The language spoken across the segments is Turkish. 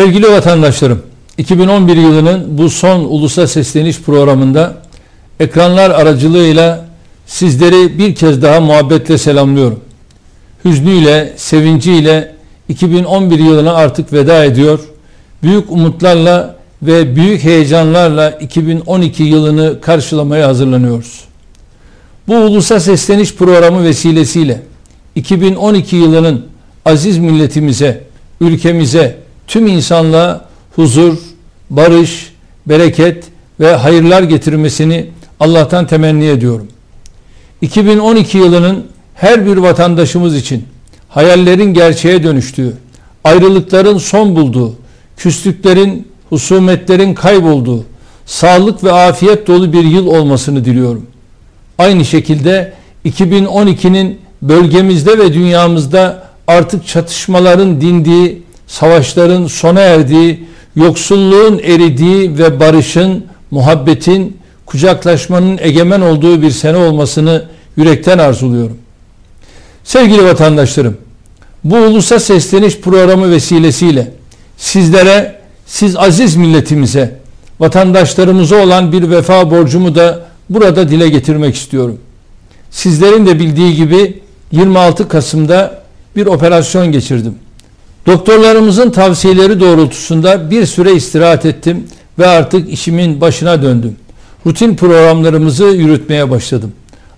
Sevgili vatandaşlarım, 2011 yılının bu son ulusa sesleniş programında ekranlar aracılığıyla sizleri bir kez daha muhabbetle selamlıyorum. Hüznüyle, sevinciyle 2011 yılına artık veda ediyor. Büyük umutlarla ve büyük heyecanlarla 2012 yılını karşılamaya hazırlanıyoruz. Bu ulusa sesleniş programı vesilesiyle 2012 yılının aziz milletimize, ülkemize, tüm insanlığa huzur, barış, bereket ve hayırlar getirmesini Allah'tan temenni ediyorum. 2012 yılının her bir vatandaşımız için hayallerin gerçeğe dönüştüğü, ayrılıkların son bulduğu, küslüklerin, husumetlerin kaybolduğu, sağlık ve afiyet dolu bir yıl olmasını diliyorum. Aynı şekilde 2012'nin bölgemizde ve dünyamızda artık çatışmaların dindiği, savaşların sona erdiği, yoksulluğun eridiği ve barışın, muhabbetin, kucaklaşmanın egemen olduğu bir sene olmasını yürekten arzuluyorum. Sevgili vatandaşlarım, bu ulusa sesleniş programı vesilesiyle sizlere, siz aziz milletimize, vatandaşlarımıza olan bir vefa borcumu da burada dile getirmek istiyorum. Sizlerin de bildiği gibi 26 Kasım'da bir operasyon geçirdim. Doktorlarımızın tavsiyeleri doğrultusunda bir süre istirahat ettim ve artık işimin başına döndüm. Rutin programlarımızı yürütmeye başladım.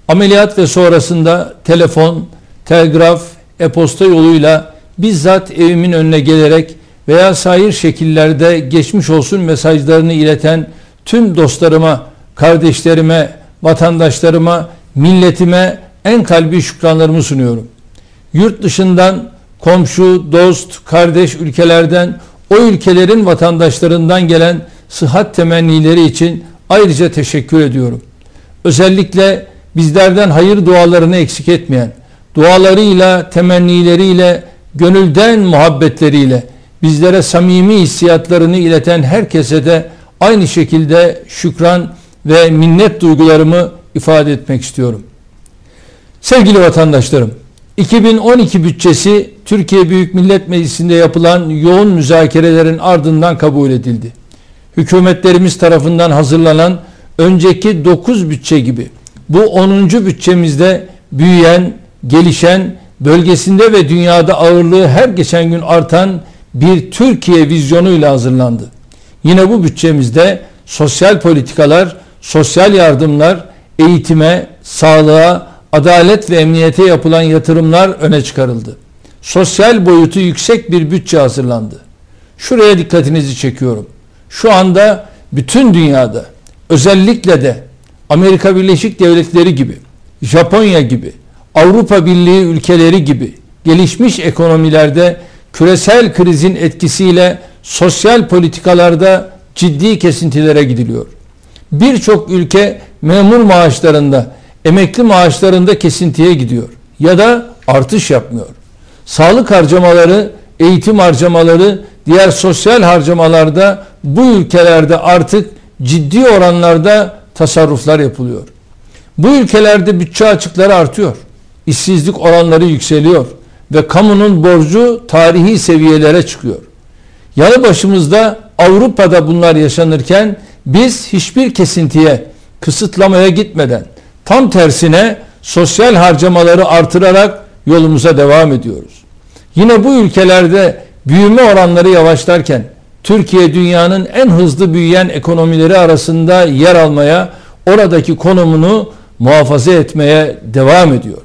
Ameliyat ve sonrasında telefon, telgraf, e-posta yoluyla bizzat evimin önüne gelerek veya sair şekillerde geçmiş olsun mesajlarını ileten tüm dostlarıma, kardeşlerime, vatandaşlarıma, milletime en kalbi şükranlarımı sunuyorum. Yurt dışından komşu, dost, kardeş ülkelerden o ülkelerin vatandaşlarından gelen sıhhat temennileri için ayrıca teşekkür ediyorum. Özellikle bizlerden hayır dualarını eksik etmeyen, dualarıyla, temennileriyle, gönülden muhabbetleriyle bizlere samimi hissiyatlarını ileten herkese de aynı şekilde şükran ve minnet duygularımı ifade etmek istiyorum. Sevgili vatandaşlarım, 2012 bütçesi Türkiye Büyük Millet Meclisi'nde yapılan yoğun müzakerelerin ardından kabul edildi. Hükümetlerimiz tarafından hazırlanan önceki 9 bütçe gibi bu 10. bütçemizde büyüyen, gelişen, bölgesinde ve dünyada ağırlığı her geçen gün artan bir Türkiye vizyonuyla hazırlandı. Yine bu bütçemizde sosyal politikalar, sosyal yardımlar, eğitime, sağlığa, adalet ve emniyete yapılan yatırımlar öne çıkarıldı. Sosyal boyutu yüksek bir bütçe hazırlandı. Şuraya dikkatinizi çekiyorum. Şu anda bütün dünyada özellikle de Amerika Birleşik Devletleri gibi, Japonya gibi, Avrupa Birliği ülkeleri gibi gelişmiş ekonomilerde küresel krizin etkisiyle sosyal politikalarda ciddi kesintilere gidiliyor. Birçok ülke memur maaşlarında emekli maaşlarında kesintiye gidiyor ya da artış yapmıyor. Sağlık harcamaları, eğitim harcamaları, diğer sosyal harcamalarda bu ülkelerde artık ciddi oranlarda tasarruflar yapılıyor. Bu ülkelerde bütçe açıkları artıyor. İşsizlik oranları yükseliyor ve kamunun borcu tarihi seviyelere çıkıyor. Yanı başımızda Avrupa'da bunlar yaşanırken biz hiçbir kesintiye, kısıtlamaya gitmeden Tam tersine sosyal harcamaları artırarak yolumuza devam ediyoruz. Yine bu ülkelerde büyüme oranları yavaşlarken Türkiye dünyanın en hızlı büyüyen ekonomileri arasında yer almaya, oradaki konumunu muhafaza etmeye devam ediyor.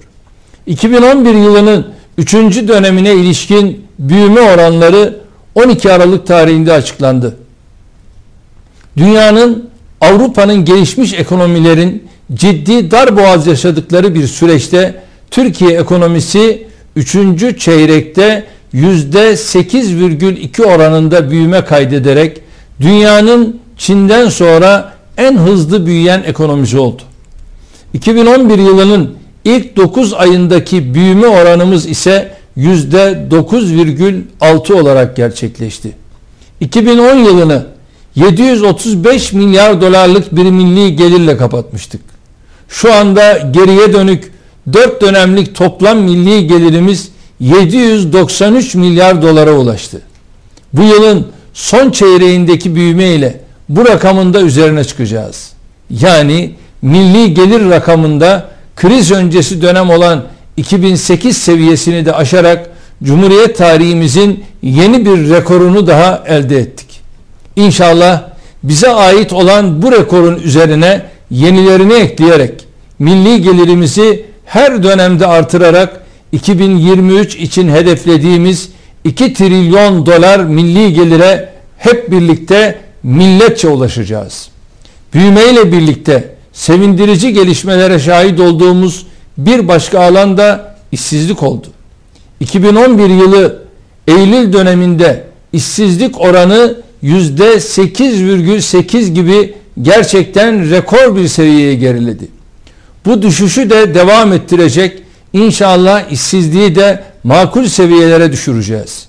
2011 yılının 3. dönemine ilişkin büyüme oranları 12 Aralık tarihinde açıklandı. Dünyanın Avrupa'nın gelişmiş ekonomilerin ciddi dar boğaz yaşadıkları bir süreçte Türkiye ekonomisi 3. çeyrekte %8,2 oranında büyüme kaydederek dünyanın Çin'den sonra en hızlı büyüyen ekonomisi oldu. 2011 yılının ilk 9 ayındaki büyüme oranımız ise %9,6 olarak gerçekleşti. 2010 yılını 735 milyar dolarlık bir milli gelirle kapatmıştık. Şu anda geriye dönük 4 dönemlik toplam milli gelirimiz 793 milyar dolara ulaştı. Bu yılın son çeyreğindeki büyüme ile bu rakamın da üzerine çıkacağız. Yani milli gelir rakamında kriz öncesi dönem olan 2008 seviyesini de aşarak Cumhuriyet tarihimizin yeni bir rekorunu daha elde ettik. İnşallah bize ait olan bu rekorun üzerine yenilerini ekleyerek milli gelirimizi her dönemde artırarak 2023 için hedeflediğimiz 2 trilyon dolar milli gelire hep birlikte milletçe ulaşacağız. Büyümeyle birlikte sevindirici gelişmelere şahit olduğumuz bir başka alanda işsizlik oldu. 2011 yılı Eylül döneminde işsizlik oranı %8,8 gibi gerçekten rekor bir seviyeye geriledi. Bu düşüşü de devam ettirecek. İnşallah işsizliği de makul seviyelere düşüreceğiz.